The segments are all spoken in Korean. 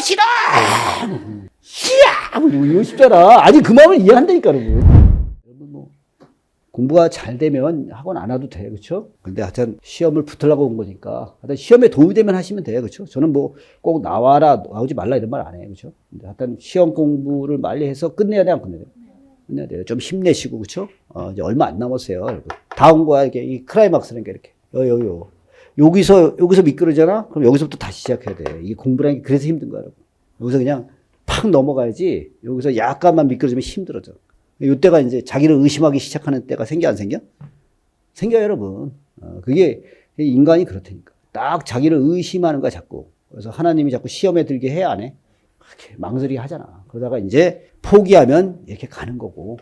싫어! 희야! 뭐 이거 쉽잖아. 아니, 그 마음을 이해한다니까, 여러분. 뭐, 공부가 잘 되면 학원 안 와도 돼, 그쵸? 근데 하여튼 시험을 붙으려고 온 거니까. 하여튼 시험에 도움이 되면 하시면 돼요, 그쵸? 저는 뭐 꼭 나와라, 나오지 말라 이런 말 안 해요, 그쵸? 근데 하여튼 시험 공부를 빨리 해서 끝내야 돼, 안 끝내야 돼? 끝내야 돼요. 좀 힘내시고, 그쵸? 어, 이제 얼마 안 남았어요, 여러분. 다 온 거야, 이게. 이 크라이막스라는 게 이렇게. 요, 요, 요. 여기서, 여기서 미끄러잖아? 그럼 여기서부터 다시 시작해야 돼. 이게 공부라는 게 그래서 힘든 여러분. 여기서 그냥 팍 넘어가야지, 여기서 약간만 미끄러지면 힘들어져. 이때가 이제 자기를 의심하기 시작하는 때가 생겨, 안 생겨? 생겨요, 여러분. 어, 그게 인간이 그렇다니까. 딱 자기를 의심하는 거야, 자꾸. 그래서 하나님이 자꾸 시험에 들게 해, 안 해? 그렇게 망설이게 하잖아. 그러다가 이제 포기하면 이렇게 가는 거고,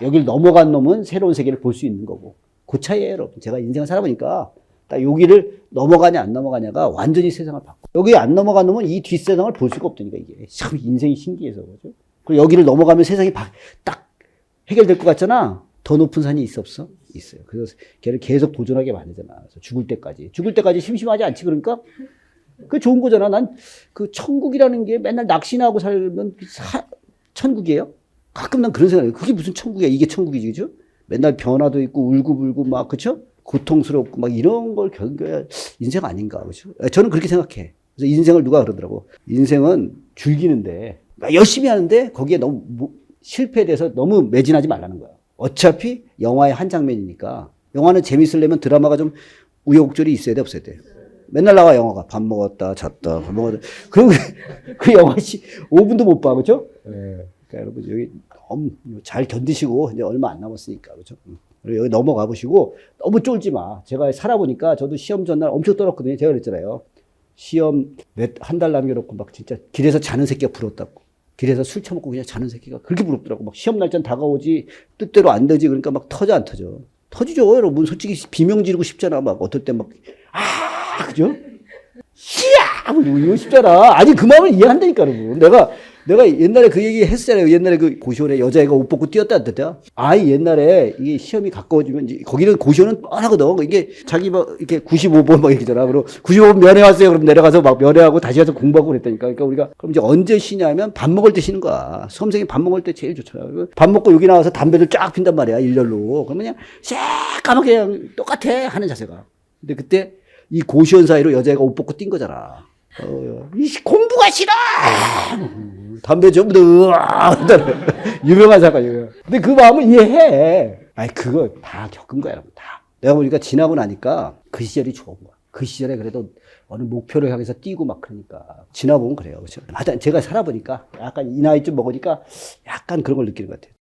여길 넘어간 놈은 새로운 세계를 볼 수 있는 거고. 그 차이에요, 여러분. 제가 인생을 살아보니까 딱 여기를 넘어가냐, 안 넘어가냐가 완전히 세상을 바꿔. 여기 안 넘어간 놈은 이 뒷세상을 볼 수가 없다니까, 이게. 참 인생이 신기해서 그죠. 그리고 여기를 넘어가면 세상이 바- 딱 해결될 것 같잖아. 더 높은 산이 있어 없어? 있어요. 그래서 걔를 계속 도전하게 만들잖아. 그래서 죽을 때까지. 죽을 때까지 심심하지 않지 그러니까? 그 좋은 거잖아. 난 그 천국이라는 게 맨날 낚시나 하고 살면 사- 천국이에요? 가끔 난 그런 생각해요. 그게 무슨 천국이야? 이게 천국이지, 그죠? 맨날 변화도 있고 울고불고 막, 그쵸? 고통스럽고 막 이런 걸 겪어야 인생 아닌가, 그죠? 저는 그렇게 생각해. 그래서 인생을 누가 그러더라고. 인생은 즐기는데, 열심히 하는데 거기에 너무 뭐- 실패에 대해서 너무 매진하지 말라는 거야. 어차피 영화의 한 장면이니까 영화는 재밌으려면 드라마가 좀 우여곡절이 있어야 돼 없어야 돼. 맨날 나와 영화가 밥 먹었다 잤다 밥 먹었다 그리고 그 영화 씨 5분도 못 봐 그죠? 예. 그러니까 여러분 여기 너무 잘 견디시고 이제 얼마 안 남았으니까 그죠? 여기 넘어가 보시고 너무 쫄지 마. 제가 살아보니까 저도 시험 전날 엄청 떨었거든요. 제가 그랬잖아요. 시험 몇한달 남겨놓고 막 진짜 길에서 자는 새끼가 부럽다고. 길에서 술 처먹고 그냥 자는 새끼가 그렇게 부럽더라고. 막 시험 날짜는 다가오지 뜻대로 안 되지. 그러니까 막 터져 안 터져. 터지죠, 여러분. 솔직히 비명 지르고 싶잖아. 막 어떨 때 막, 아, 그죠? 희야! 뭐 이거 싶잖아. 아니, 그 마음을 이해한다니까, 여러분. 내가, 내가 옛날에 그 얘기 했잖아요. 옛날에 그 고시원에 여자애가 옷 벗고 뛰었다 안 뛰었다? 아이, 옛날에 이게 시험이 가까워지면, 이제 거기는 고시원은 뻔하거든. 이게 자기 막 이렇게 95번 막 이러잖아. 그럼 95번 면회 왔어요. 그럼 내려가서 막 면회하고 다시 가서 공부하고 그랬다니까. 그러니까 우리가 그럼 이제 언제 쉬냐면 밥 먹을 때 쉬는 거야. 수험생이 밥 먹을 때 제일 좋잖아. 밥 먹고 여기 나와서 담배를 쫙 핀단 말이야. 일렬로. 그러면 그냥 새까맣게 그냥 똑같아. 하는 자세가. 근데 그때 이 고시원 사이로 여자애가 옷 벗고 뛴 거잖아. 어, 이 공부가 싫어! 담배 좀, 으아! 유명한 사건이에요. 근데 그 마음을 이해해. 아니, 그거 다 겪은 거야, 여러분. 다. 내가 보니까 지나고 나니까 그 시절이 좋은 거야. 그 시절에 그래도 어느 목표를 향해서 뛰고 막 그러니까. 지나보면 그래요. 그렇죠? 하여튼 제가 살아보니까 약간 이 나이쯤 먹으니까 약간 그런 걸 느끼는 것 같아요.